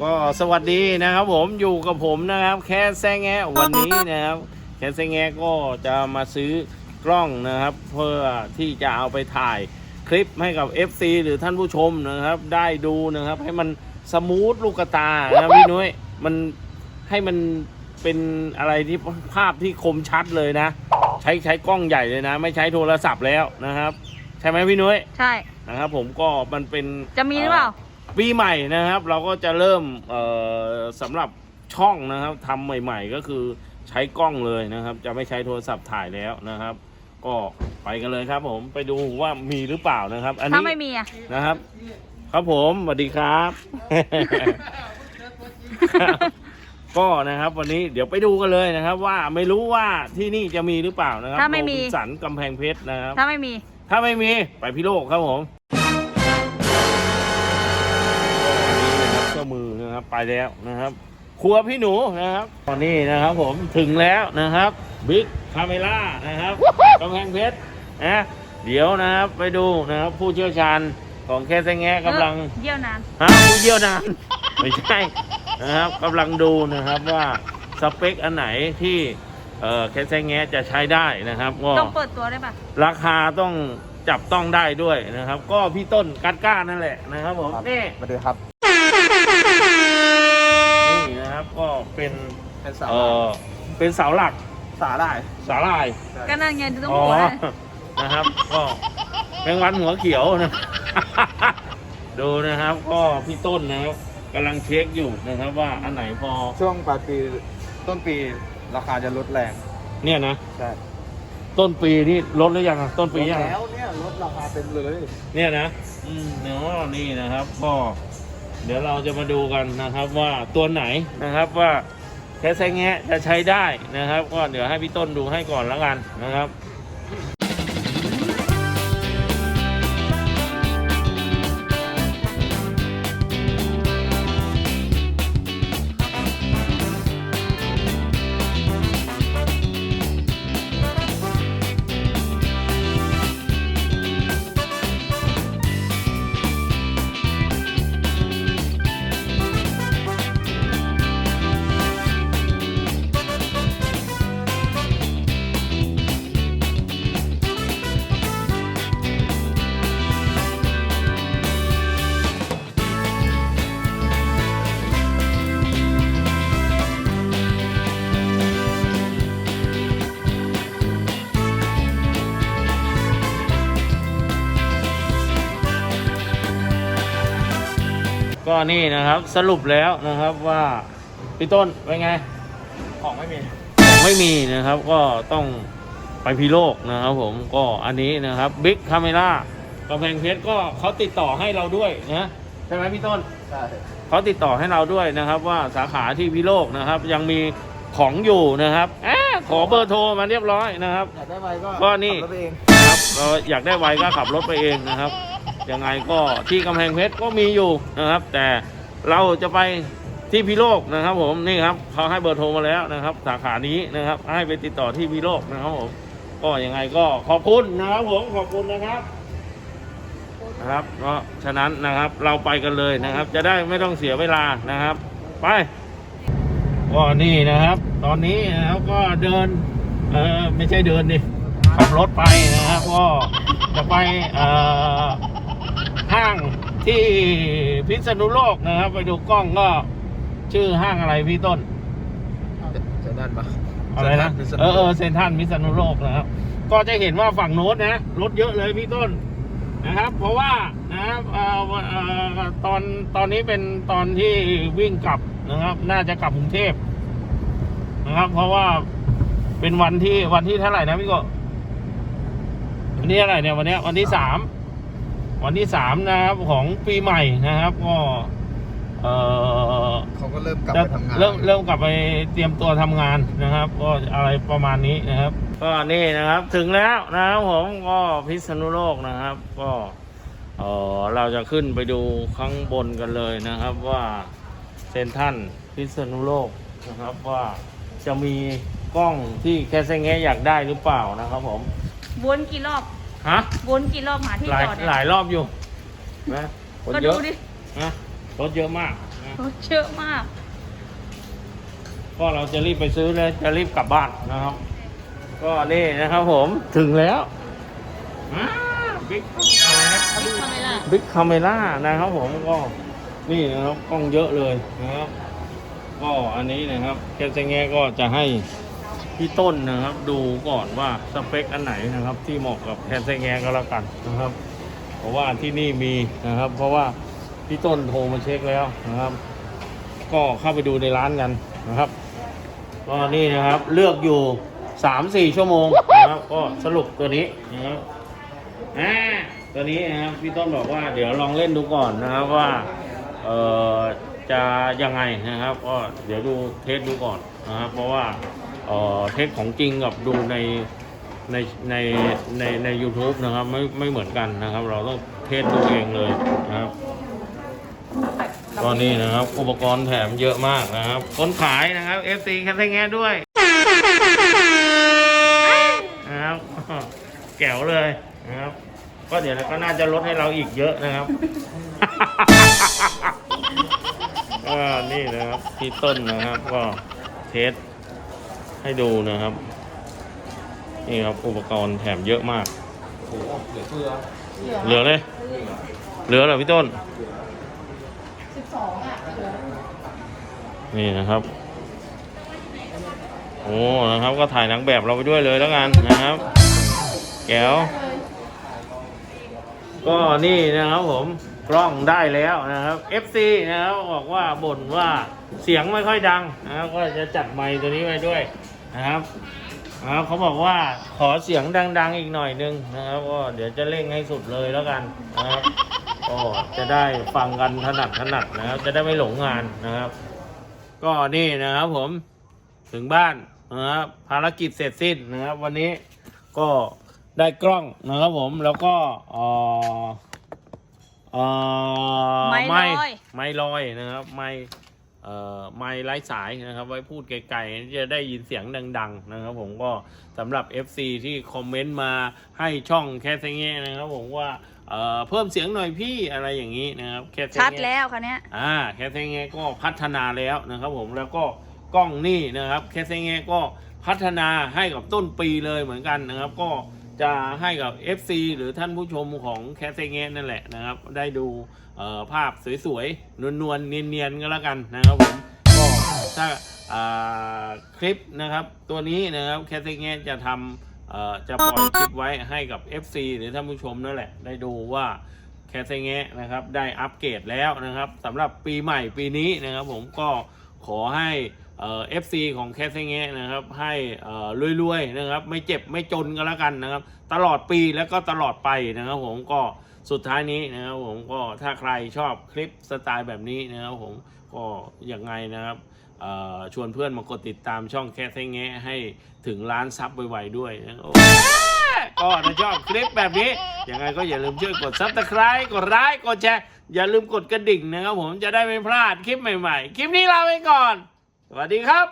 ก็สวัสดีนะครับผมอยู่กับผมนะครับ แค่แซงแงะวันนี้นะครับ แค่แซงแงะก็จะมาซื้อกล้องนะครับ เพื่อที่จะเอาไปถ่ายคลิปให้กับ FC หรือท่านผู้ชมนะครับ ได้ดูนะครับ ให้มันสมูทลูกตานะพี่นุ้ยมันให้มันเป็นอะไรที่ภาพที่คมชัดเลยนะ ใช้ใช้กล้องใหญ่เลยนะ ไม่ใช้โทรศัพท์แล้วนะครับ ใช่ไหมพี่นุ้ยใช่นะครับ ผมก็มันเป็นจะมีหรือเปล่า ปีใหม่นะครับ เราก็จะเริ่มเอ่อสำหรับช่องนะครับทำใหม่ ๆ ก็คือใช้กล้องเลยนะครับ จะไม่ใช้โทรศัพท์ถ่ายแล้วนะครับ ก็ไปกันเลยครับ ผมไปดูว่ามีหรือเปล่านะครับ อันถ้านี้ไม่มีอะ นะครับ ครับผมสวัสดีครับก็นะครับวันนี้เดี๋ยวไปดูกันเลยนะครับ ว่าไม่รู้ว่าที่นี่จะมีหรือเปล่านะครับถ้าไม่มี โรบินสันกำแพงเพชรนะครับ ถ้าไม่มี ถ้าไม่มีไปพิโลกครับผม นะครับไปแล้วนะครับ ครัวพี่หนูนะครับ ตอนนี้นะครับผมถึงแล้วนะครับบิ๊กคาเมล่านะครับกำแพงเพชรนะเดี๋ยวนะครับไปดูนะครับผู้เชี่ยวชาญของแค่แซงแงะกำลังเออเยี่ยวนานฮะผู้เยี่ยวนานไม่ใช่นะครับกำลังดูนะครับว่าสเปคอันไหนที่เอ่อแคสแซงแงะจะใช้ได้นะครับก็ต้องเปิดตัวได้ป่ะราคาต้องจับต้องได้ด้วยนะครับ ก็พี่ต้นกัดก้านั่นแหละนะครับผมครับนี่มาดูครับ ก็เป็นเป็นสาวเออเป็นเสาหลักสาหร่ายสาลายก็นั่นไงต้องอ๋อหัวเลยนะครับ ก็แมงวันหัวเขียวนะ ดูนะครับ ก็พี่ต้นนะครับกำลังเช็คอยู่นะครับ ว่าอันไหนพอช่วงปลายปีต้นปีราคาจะลดแรงเนี่ยนะใช่ต้นปีนี่ลดหรือยังอะต้นปียังลดอะแล้วเนี่ยลดราคาเป็นเลย เนี่ยนะ อืมเนาะนี่นะครับ ก็ เดี๋ยวเราจะมาดูกันนะครับว่าตัวไหนนะครับว่าแคสไซแงะจะใช้ได้นะครับ ก็เดี๋ยวให้พี่ต้นดูให้ก่อนแล้วกันนะครับ ก็นี่นะครับสรุปแล้วนะครับว่าพี่ต้นเป็นไง ของไม่มีของไม่มีนะครับก็ต้องไปพิโลกนะครับผมก็อันนี้นะครับบิ๊กคาเมล่ากำแพงเพชรก็เขาติดต่อให้เราด้วยนะใช่ไหมพี่ต้นใช่เขาติดต่อให้เราด้วยนะครับ ว่าสาขาที่พิโลกนะครับ ยังมีของอยู่นะครับอาขอเบอร์โทรมาเรียบร้อยนะครับอยากได้ไวก็ก็นี่ขับรถไปเองนะครับเราอยากได้ไวก็ขับรถไปเองนะครับ ยังไงก็ที่กำแพงเพชรก็มีอยู่นะครับ แต่เราจะไปที่พิโลกนะครับ ผมนี่ครับเขาให้เบอร์โทรมาแล้วนะครับ สาขานี้นะครับ ให้ไปติดต่อที่พิโลกนะครับผมก็ยังไงก็ขอบคุณนะครับผมขอบคุณนะครับนะครับก็ฉะนั้นนะครับเราไปกันเลยนะครับ จะได้ไม่ต้องเสียเวลานะครับ ไปก็นี่นะครับ ตอนนี้นะครับก็เดินเออไม่ใช่เดินดิขับรถไปนะครับ ก็จะไปเอ่อ ห้างที่พิษณุโลกนะครับ ไปดูกล้องก็ชื่อห้างอะไรพี่ต้นจะนั่นปะอะไรนะพิษณุเออเอโลอกเซนทรันพิษณุโลกนะครับ ก็จะเห็นว่าฝั่งโน้นนะรถเยอะเลยพี่ต้นนะครับ เพราะว่านะครับเอ่อเอ่อตอนตอนนี้เป็นตอนที่วิ่งกลับนะครับ น่าจะกลับกรุงเทพนะครับ เพราะว่าเป็นวันที่วันที่เท่าไหร่นะพี่โกวันนี้อะไรเนี่ยวันเนี้ยวันที่สาม วันที่สามนะครับของปีใหม่นะครับก็เอ่อเขาก็เริ่มกลับจะไปทำงานเริ่มเริ่มกลับไปเตรียมตัวทำงานนะครับ ก็อะไรประมาณนี้นะครับ ก็นี่นะครับถึงแล้วนะครับผมก็พิษณุโลกนะครับ ก็เออเราจะขึ้นไปดูข้างบนกันเลยนะครับว่าเซนทรันพิษณุโลกนะครับว่าจะมีกล้องที่แคสเซงเงอยากได้หรือเปล่านะครับผมวนกี่รอบ ฮะ วนกี่รอบหาที่หลายจอดหเนี่ยลายรอบอยู่นะคนก็เยดูอะดินะรถเยอะมากนะรถเยอะมาก ก็เราจะรีบไปซื้อเลยจะรีบกลับบ้านนะครับ ก็นี่นะครับผมถึงแล้วบิ๊กทำไมล่ะบิ๊กคาเมล่านะครับผมก็นี่นะครับกล้องเยอะเลยนะครับ ก็อันนี้นะครับแกจะแงก็จะให้ พี่ต้นนะครับ ดูก่อนว่าสเปคอันไหนนะครับ ที่เหมาะกับแคสแงก็แล้วกันนะครับ เพราะว่าที่นี่มีนะครับ เพราะว่าพี่ต้นโทรมาเช็คแล้วนะครับ ก็เข้าไปดูในร้านกันนะครับก็นี่นะครับเลือกอยู่สามสี่ชั่วโมงนะครับ ก็สรุปตัวนี้นะครับอ่าตัวนี้นะครับพี่ต้นบอกว่าเดี๋ยวลองเล่นดูก่อนนะครับว่าเอ่อจะยังไงนะครับ ก็เดี๋ยวดูเทสดูก่อนนะครับ เพราะว่า เทสของจริงกับดูในในในในใน u t u b e นะครับไม่ไม่เหมือนกันนะครับ เราต้องเทสดูเองเลยนะครับก็นี่นะครับ อุปกรณ์แถมเยอะมากนะครับ คนขายนะครับ FC แคทแงด้วยนะครับแก๋วเลยนะครับ ก็เดี๋ยวก็น่าจะลดให้เราอีกเยอะนะครับก็นี่นะครับที่ต้นนะครับก็เทส ให้ดูนะครับ นี่ครับอุปกรณ์แถมเยอะมาก โอ้โหเหลือเฟือเหลือเลย เหลือเหรอพี่ต้นนี่นะครับ โอ้นะครับ ก็ถ่ายหนังแบบเราไปด้วยเลยแล้วกันนะครับ แก้ว ก็นี่นะครับผมกล้องได้แล้วนะครับ FC นะครับบอกว่าบ่นว่าเสียงไม่ค่อยดังนะครับก็จะจัดไมค์ตัวนี้ไว้ด้วย นะครับนะครับเขาบอกว่าขอเสียงดัง ๆ อีกหน่อยนึงนะครับก็เดี๋ยวจะเร่งให้สุดเลยแล้วกันนะครับก็จะได้ฟังกันถนัดถนัดนะครับ จะได้ไม่หลงงานนะครับ ก็นี่นะครับผมถึงบ้านนะครับภารกิจเสร็จสิ้นนะครับ วันนี้ก็ได้กล้องนะครับผมแล้วก็เอ่อเอ่อไมค์ลอย ไม้ลอยนะครับ ไม้เอ่อ ไม้ไร้สายนะครับ ไว้พูดไกลๆจะได้ยินเสียงดัง ๆ นะครับ ผมก็สำหรับ FC ที่คอมเมนต์มาให้ช่องแคสเงี้นะครับ ผมว่าเอ่อเพิ่มเสียงหน่อยพี่อะไรอย่างนี้นะครับแคสชัดเงี้แล้วคันเนี้ยอ่าแคสเซงเงก็พัฒนาแล้วนะครับ ผมแล้วก็กล้องนี่นะครับแคสเซงเงก็พัฒนาให้กับต้นปีเลยเหมือนกันนะครับ ก็ จะให้กับ FC หรือท่านผู้ชมของแคสเซงเงนั่นแหละนะครับ ได้ดูภาพสวยๆ นวลๆ เนียนๆ ก็แล้วกันนะครับผม ก็ถ้าคลิปนะครับตัวนี้นะครับแคสเซงเงจะทำจะปล่อยคลิปไว้ให้กับ FC หรือท่านผู้ชมนั่นแหละ ได้ดูว่าแคสเซงเงนะครับได้อัปเกรดแล้วนะครับสำหรับปีใหม่ปีนี้นะครับผมก็ขอให้ เอ่อฟซีของแคสเซงเงะนะครับ ให้เอ่อรวยๆนะครับ ไม่เจ็บไม่จนกันแล้วกันนะครับ ตลอดปีแล้วก็ตลอดไปนะครับ ผมก็สุดท้ายนี้นะครับ ผมก็ถ้าใครชอบคลิปสไตล์แบบนี้นะครับ ผมก็ยังไงนะครับเอ่อชวนเพื่อนมากดติดตามช่องแคสเซงเงะให้ถึงล้านซับไวๆด้วยนะครับก็ถ้าชอบคลิปแบบนี้ ยังไงก็อย่าลืมช่วยกดซับสไคร b e กดไลค์กดแชร์ อย่าลืมกดกระดิ่งนะครับผมจะได้ไม่พลาดคลิปใหม่ๆ คลิปนี้ลาไปก่อน วัสดีครับ